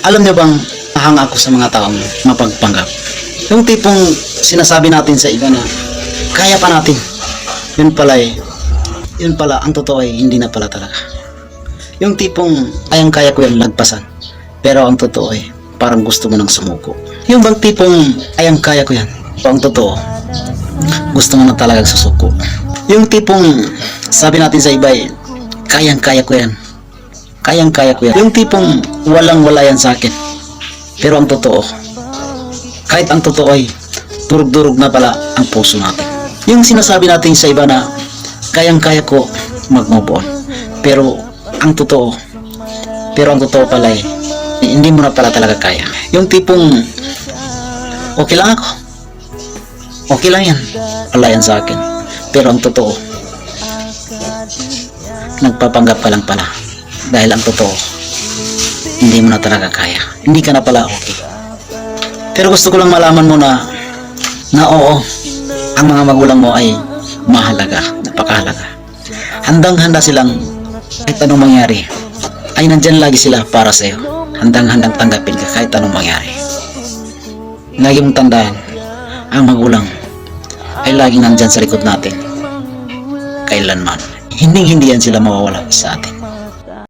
Alam niyo bang nahanga ako sa mga taong mapagpanggap? Yung tipong sinasabi natin sa iba na kaya pa natin. Yun pala eh. Yun pala, ang totoo ay hindi na pala talaga. Yung tipong ayang kaya ko yan lagpasan. Pero ang totoo ay parang gusto mo nang sumuko. Yung bang tipong ayang kaya ko yan. Pero ang totoo, gusto mo na talagang susuko. Yung tipong sabi natin sa iba eh, kayang kaya ko yan. Kayang kaya ko yan. Yung tipong walang wala yan sa akin. Pero ang totoo, kahit ang totoo ay durug-durug na pala ang puso natin. Yung sinasabi natin sa iba na kayang-kaya ko mag-move on. Pero ang totoo, pero ang totoo pala eh, hindi mo na pala talaga kaya. Yung tipong okay lang ako. Okay lang yan. Wala yan sa akin. Pero ang totoo, nagpapanggap ka lang pala. Dahil ang totoo, hindi mo na talaga kaya. Hindi ka na pala okay. Pero gusto ko lang malaman mo na na oo, ang mga magulang mo ay mahalaga, napakahalaga. Handang-handa silang kahit anong mangyari, ay nandyan lagi sila para sa'yo. Handang-handang tanggapin ka kahit anong mangyari. Lagi mong tandaan, ang magulang ay laging nandyan sa likod natin. Kailanman. Hindi hindi yan sila mawawala sa atin.